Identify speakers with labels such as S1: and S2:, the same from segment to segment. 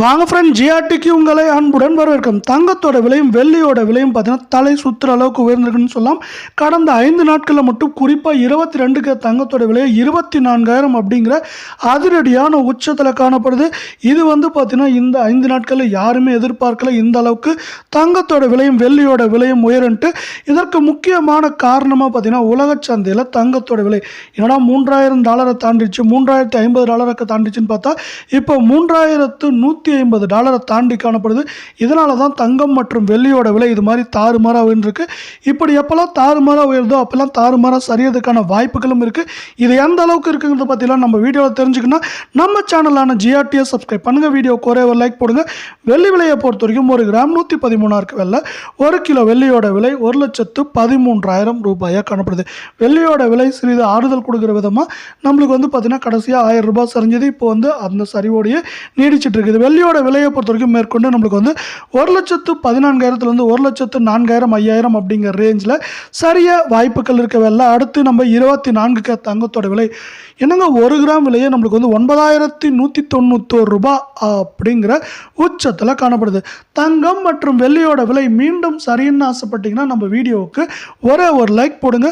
S1: வாங்க ஃப்ரெண்ட் ஜிஆர்டிக்கு உங்களை அன்புடன் வரவேற்கும். தங்கத்தோட விலையும் வெள்ளியோட விலையும் பார்த்தீங்கன்னா தலை சுற்றுற அளவுக்கு உயர்ந்திருக்குன்னு சொல்லலாம். கடந்த ஐந்து நாட்களில் மட்டும் குறிப்பாக இருபத்தி ரெண்டுக்கு தங்கத்தோட விலை இருபத்தி நான்காயிரம் அப்படிங்கிற அதிரடியான உச்சத்தில் காணப்படுது. இது வந்து பார்த்தீங்கன்னா இந்த ஐந்து நாட்களில் யாருமே எதிர்பார்க்கல. இந்த அளவுக்கு தங்கத்தோட விலையும் வெள்ளியோட விலையும் உயருன்ட்டு. இதற்கு முக்கியமான காரணமாக பார்த்தீங்கன்னா உலக சந்தையில் தங்கத்தோட விலை என்னடா மூன்றாயிரம் டாலரை தாண்டிச்சு மூன்றாயிரத்தி ஐம்பது டாலருக்கு தாண்டிச்சுன்னு பார்த்தா இப்போ மூன்றாயிரத்து நூற்றி ஐம்பது டாலரை தாண்டி காணப்படுது. இதனால தான் தங்கம் மற்றும் வெள்ளியோட விலை இது மாதிரி தாறுமாறாக உயர்ந்துருக்கு. இப்படி எப்போல்லாம் தாறுமாறாக உயருதோ அப்போல்லாம் தாறுமாறாக சரியறதுக்கான வாய்ப்புகளும் இருக்குது இது எந்த அளவுக்கு இருக்குங்கிறத பற்றிலாம் நம்ம வீடியோவில் தெரிஞ்சுக்கணும் நம்ம சேனலான ஜிஆர்டிஎஸ் சப்ஸ்கிரைப் பண்ணுங்கள் வீடியோ குறைய ஒரு லைக் போடுங்க. வெள்ளி விலையை பொறுத்த வரைக்கும் ஒரு கிராம் நூற்றி பதிமூணா இருக்கு வெள்ளை. ஒரு கிலோ வெள்ளியோட விலை ஒரு லட்சத்து பதிமூன்றாயிரம் ரூபாயாக காணப்படுது. வெள்ளியோட விலை சிறிது ஆறுதல் கொடுக்குற விதமாக நம்மளுக்கு வந்து பார்த்தீங்கன்னா கடைசியாக ஆயிரம் ரூபாய் சரிஞ்சது. இப்போ வந்து அந்த சரிவோடையே நீடிச்சிட்டு இருக்குது. வெள்ளியோட விலையை பொறுத்த வரைக்கும் மேற்கொண்டு நம்மளுக்கு வந்து ஒரு லட்சத்து பதினான்காயிரத்துலேருந்து ஒரு லட்சத்து நான்காயிரம் ஐயாயிரம் அப்படிங்கிற ரேஞ்சில் சரிய வாய்ப்புகள் இருக்க அடுத்து நம்ம இருபத்தி நான்குக்கு தங்கத்தோட விலை. என்னங்க ஒரு கிராம் விலையே நம்மளுக்கு வந்து ஒன்பதாயிரத்தி நூற்றி தொண்ணூத்தோரு ரூபாய் அப்படிங்கிற உச்சத்தில் காணப்படுது. தங்கம் மற்றும் வெள்ளியோட விலை மீண்டும் சரின்னு ஆசைப்பட்டீங்கன்னா நம்ம வீடியோவுக்கு ஒரே ஒரு லைக் போடுங்க.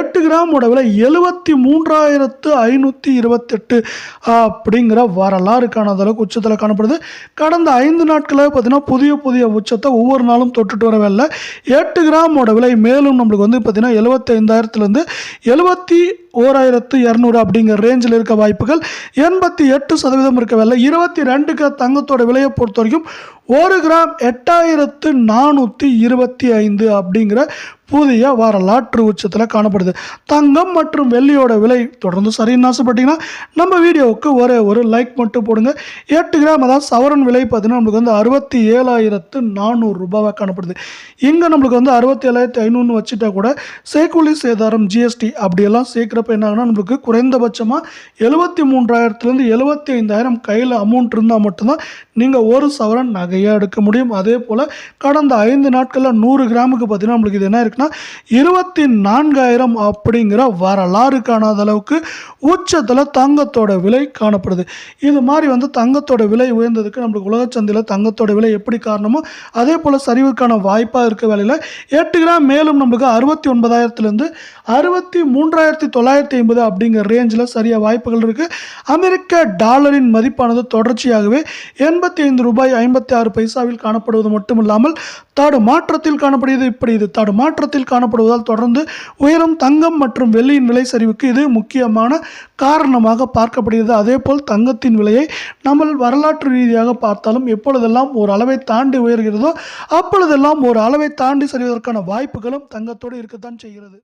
S1: எட்டு கிராமோட விலை எழுபத்தி மூன்றாயிரத்து ஐநூற்றி இருபத்தெட்டு அப்படிங்கிற வரலாறு காணாத அளவுக்கு உச்சத்தில் காணப்படுது. கடந்த ஐந்து நாட்களாக பார்த்தீங்கன்னா புதிய புதிய உச்சத்தை ஒவ்வொரு நாளும் தொட்டுட்டு வரவில்லை எட்டு கிராமோட விலை மேலும் நம்மளுக்கு வந்து பார்த்தீங்கன்னா எழுபத்தைந்தாயிரத்துலேருந்து எழுபத்தி ஓராயிரத்து இரநூறு அப்படிங்கிற ரேஞ்சில் இருக்க வாய்ப்புகள் எண்பத்தி எட்டு சதவீதம் இருக்க வேலை இருபத்தி ரெண்டுக்கு தங்கத்தோட விலையை பொறுத்த வரைக்கும் ஒரு கிராம் எட்டாயிரத்து நானூற்றி இருபத்தி ஐந்து அப்படிங்கிற புதிய வரலாற்று உச்சத்தில் காணப்படுது. தங்கம் மற்றும் வெள்ளியோட விலை தொடர்ந்து சரின்னு ஆசைப்பட்டிங்கன்னா நம்ம வீடியோவுக்கு ஒரே ஒரு லைக் மட்டும் போடுங்க. எட்டு கிராம் அதாவது சவரன் விலை பார்த்தீங்கன்னா நம்மளுக்கு வந்து அறுபத்தி ஏழாயிரத்து நானூறு ரூபாவாக காணப்படுது. இங்கே நம்மளுக்கு வந்து அறுபத்தி ஏழாயிரத்தி ஐநூறுனு வச்சுட்டா கூட சேக்குலி சேதாரம் ஜிஎஸ்டி அப்படியெல்லாம் சேர்க்குறப்ப என்ன ஆகுனா நம்மளுக்கு குறைந்தபட்சமாக எழுபத்தி மூன்றாயிரத்துலேருந்து எழுபத்தி ஐந்தாயிரம் கையில் அமௌண்ட் இருந்தால் மட்டும்தான் நீங்கள் ஒரு சவரன் நகை நகையாக எடுக்க முடியும். அதே போல் கடந்த ஐந்து நாட்களில் நூறு கிராமுக்கு பார்த்தீங்கன்னா நம்மளுக்கு இது என்ன இருக்குன்னா இருபத்தி நான்காயிரம் அப்படிங்கிற வரலாறு காணாத அளவுக்கு உச்சத்தில் தங்கத்தோட விலை காணப்படுது. இது மாதிரி வந்து தங்கத்தோட விலை உயர்ந்ததுக்கு நம்மளுக்கு உலக சந்தையில் தங்கத்தோட விலை எப்படி காரணமோ அதே போல் சரிவுக்கான வாய்ப்பாக இருக்க வேலையில் எட்டு கிராம் மேலும் நம்மளுக்கு அறுபத்தி ஒன்பதாயிரத்துலேருந்து அறுபத்தி மூன்றாயிரத்தி தொள்ளாயிரத்தி ஐம்பது அப்படிங்கிற ரேஞ்சில் சரியாக வாய்ப்புகள் இருக்குது அமெரிக்க டாலரின் மதிப்பானது தொடர்ச்சியாகவே எண்பத்தி ஐந்து ரூபாய் ஐம்பத்தி ஆறு பைசாவில் காணப்படுவது மட்டுமில்லாமல் தடு மாற்றத்தில் காணப்படுகிறது. இப்படி இது தடு மாற்றத்தில் காணப்படுவதால் தொடர்ந்து உயரும் தங்கம் மற்றும் வெள்ளியின் விலை சரிவுக்கு இது முக்கியமான காரணமாக பார்க்கப்படுகிறது. அதே போல் தங்கத்தின் விலையை நம்ம வரலாற்று ரீதியாக பார்த்தாலும் எப்பொழுதெல்லாம் ஒரு அளவை தாண்டி உயர்கிறதோ அப்பொழுதெல்லாம் ஒரு அளவை தாண்டி சரிவதற்கான வாய்ப்புகளும் தங்கத்தோடு இருக்கத்தான் செய்கிறது.